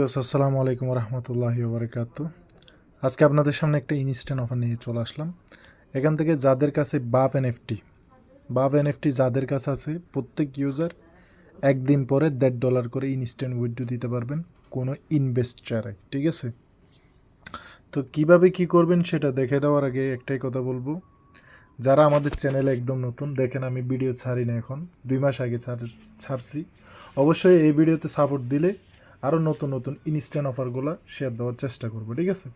আসসালামু আলাইকুম রহমতুল্লাহি ওবরাকাত আজকে আপনাদের সামনে একটা ইনস্ট্যান্ট অফার নিয়ে চলে আসলাম। এখান থেকে যাদের কাছে বাপ এনএফটি বাপ এনএফটি যাদের কাছে আছে, প্রত্যেক ইউজার একদিন পরে দেড় ডলার করে ইনস্ট্যান্ট উইথড্রো দিতে পারবেন কোনো ইনভেস্ট ছাড়াই ঠিক আছে? তো কীভাবে কি করবেন সেটা দেখে দেওয়ার আগে একটাই কথা বলব। যারা আমাদের চ্যানেলে একদম নতুন, দেখেন আমি ভিডিও ছাড়ি না এখন, দুই মাস আগে ছাড়- ছাড়ছি। অবশ্যই এই ভিডিওতে সাপোর্ট দিলে আরও নতুন নতুন ইনস্ট্যান্ট অফারগুলো শেয়ার দেওয়ার চেষ্টা করব, ঠিক আছে?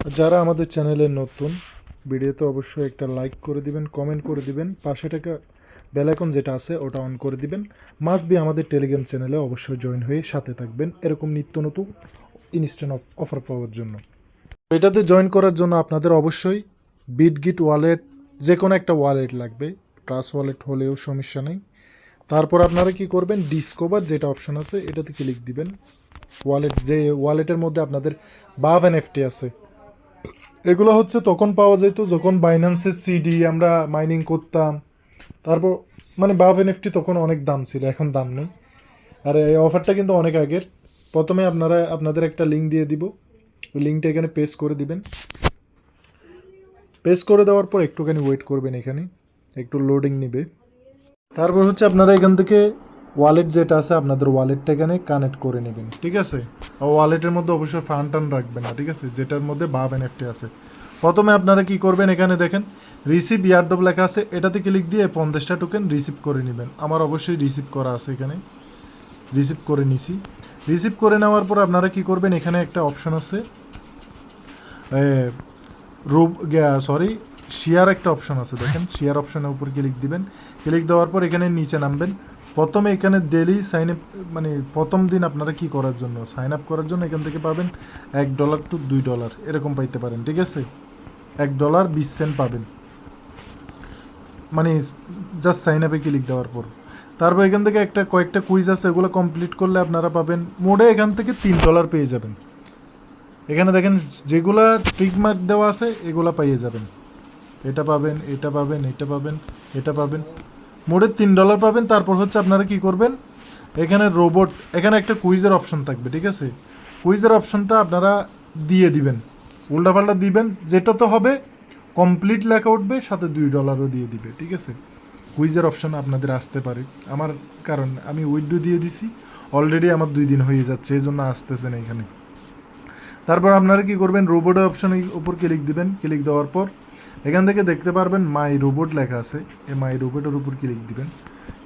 যারা আমাদের চ্যানেলে নতুন, ভিডিওতে অবশ্যই একটা লাইক করে দিবেন কমেন্ট করে দিবেন, পাশে টাকা বেলাইকন যেটা আছে ওটা অন করে দিবেন। মাস্ট বি আমাদের টেলিগ্রাম চ্যানেলে অবশ্যই জয়েন হয়ে সাথে থাকবেন এরকম নিত্য নতুন ইনস্ট্যান্ট অফার পাওয়ার জন্য। এটাতে জয়েন করার জন্য আপনাদের অবশ্যই বিটগিট ওয়ালেট যে কোনো একটা ওয়ালেট লাগবে। ট্রাস ওয়ালেট হলেও সমস্যা নেই। তারপর আপনারা কি করবেন? ডিসকভার যেটা অপশন আছে, এটাতে ক্লিক দিবেন। ওয়ালেট যে ওয়ালেটের মধ্যে আপনাদের বাভ এনএফটি আছে। এগুলো হচ্ছে তখন পাওয়া যেত যখন বাইন্যান্সের সিডি আমরা মাইনিং করতাম। তারপর মানে বাভ এনএফটি তখন অনেক দাম ছিল, এখন দাম নেই। আর এই অফারটা কিন্তু অনেক আগের। প্রথমে আপনারা, আপনাদের একটা লিঙ্ক দিয়ে দিব। ওই লিঙ্কটা এখানে পেস্ট করে দিবেন। পেস্ট করে দেওয়ার পর একটুখানি ওয়েট করবেন এখানে। একটু লোডিং নেবে। তারপর হচ্ছে আপনারা এখান থেকে ওয়ালেট যেটা আছে আপনাদের ওয়ালেটটা এখানে কানেক্ট করে নেবেন, ঠিক আছে? ওয়ালেটের মধ্যে অবশ্যই ফান টান রাখবেন না, ঠিক আছে? যেটার মধ্যে বাব এনএফটি আছে। প্রথমে আপনারা কি করবেন এখানে দেখেন রিসিভ ইয়ারডব লেখা আছে, এটাতে ক্লিক দিয়ে পঞ্চাশটা টোকেন রিসিভ করে নেবেন। আমার অবশ্যই রিসিভ করা আছে এখানে। রিসিভ করে নিছি। রিসিভ করে নেওয়ার পর আপনারা কি করবেন, এখানে একটা অপশন আছে রুব সরি শেয়ার একটা অপশন আছে, দেখেন শেয়ার অপশনের উপর ক্লিক দিবেন। ক্লিক দেওয়ার পর এখানে নিচে নামবেন। প্রথমে এখানে ডেলি সাইন আপ মানে প্রথম দিন আপনারা কি করার জন্য? সাইন আপ করার জন্য এখান থেকে পাবেন এক ডলার টু দুই ডলার এরকম পাইতে পারেন, ঠিক আছে? এক ডলার বিশ সেন্ট পাবেন। মানে জাস্ট সাইন আপে ক্লিক দেওয়ার পর। তারপর এখান থেকে একটা কয়েকটা কুইজ আছে, এগুলো কমপ্লিট করলে আপনারা পাবেন। মোডে এখান থেকে তিন ডলার পেয়ে যাবেন। এখানে দেখেন যেগুলা ট্রিক মার্ক দেওয়া আছে, এগুলা পাইয়ে যাবেন। এটা পাবেন এটা পাবেন এটা পাবেন এটা পাবেন। মোটে তিন ডলার পাবেন, তারপর হচ্ছে আপনারা কি করবেন? এখানে রোবট এখানে একটা কুইজের অপশন থাকবে, ঠিক আছে? কুইজের অপশনটা আপনারা দিয়ে দিবেন। উল্টাপাল্টা দিবেন, যেটা তো হবে কমপ্লিট লেখা উঠবে, সাথে দুই ডলারও দিয়ে দিবে, ঠিক আছে? কুইজের অপশন আপনাদের আসতে পারে। আমার কারণ, আমি উইডো দিয়ে দিছি অলরেডি আমার দুই দিন হয়ে যাচ্ছে, এই জন্য আসতেছে না এখানে। তারপর আপনারা কি করবেন? রোবটের অপশনের উপর ক্লিক দিবেন। ক্লিক দেওয়ার পর এখান থেকে দেখতে পারবেন মাই রোবট লেখা আছে। এই মাই রোবটের উপর ক্লিক দিবেন।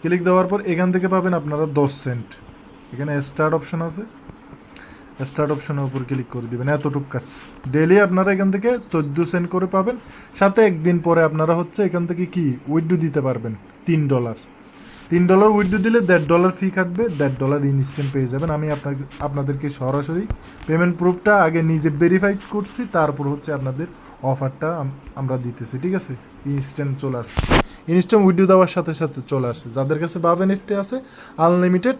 ক্লিক দেওয়ার পর এখান থেকে পাবেন আপনারা দশ সেন্ট এখানে স্টার্ট অপশন আছে। স্টার্ট অপশনের উপর ক্লিক করে দিবেন। এতটুক কাজ। ডেলি আপনারা এখান থেকে চোদ্দ সেন্ট করে পাবেন। সাথে একদিন পরে আপনারা হচ্ছে এখান থেকে কি? উইড্রো দিতে পারবেন। তিন ডলার তিন ডলার উইথড্রো দিলে দেড় ডলার ফি কাটবে দেড় ডলার ইনস্ট্যান্ট পেয়ে যাবেন। আমি আপনাদেরকে সরাসরি পেমেন্ট প্রুফটা আগে নিজে ভেরিফাই করছি। তারপর হচ্ছে আপনাদের অফারটা আমরা দিতেছি, ঠিক আছে? ইনস্ট্যান্ট চলে আসে ইনস্ট্যান্ট উইথড্রো দেওয়ার সাথে সাথে চলে আসে যাদের কাছে বাবেন এফটি আছে আনলিমিটেড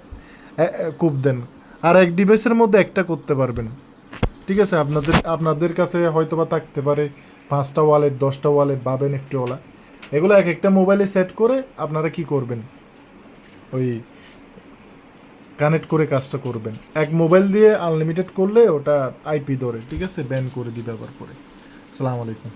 কুপ দেন। আর এক ডিভাইসের মধ্যে একটা করতে পারবেন। ঠিক আছে? আপনাদের আপনাদের কাছে হয়তো বা থাকতে পারে পাঁচটা ওয়ালেট দশটা ওয়ালেট বাবেন এফটিওয়ালা এগুলো এক একটা মোবাইলে সেট করে আপনারা কি করবেন? ওই কানেক্ট করে কাজটা করবেন। এক মোবাইল দিয়ে আনলিমিটেড করলে ওটা আইপি ধরে, ঠিক আছে? ব্যান করে দিবে আবার পরে। আসসালামু আলাইকুম।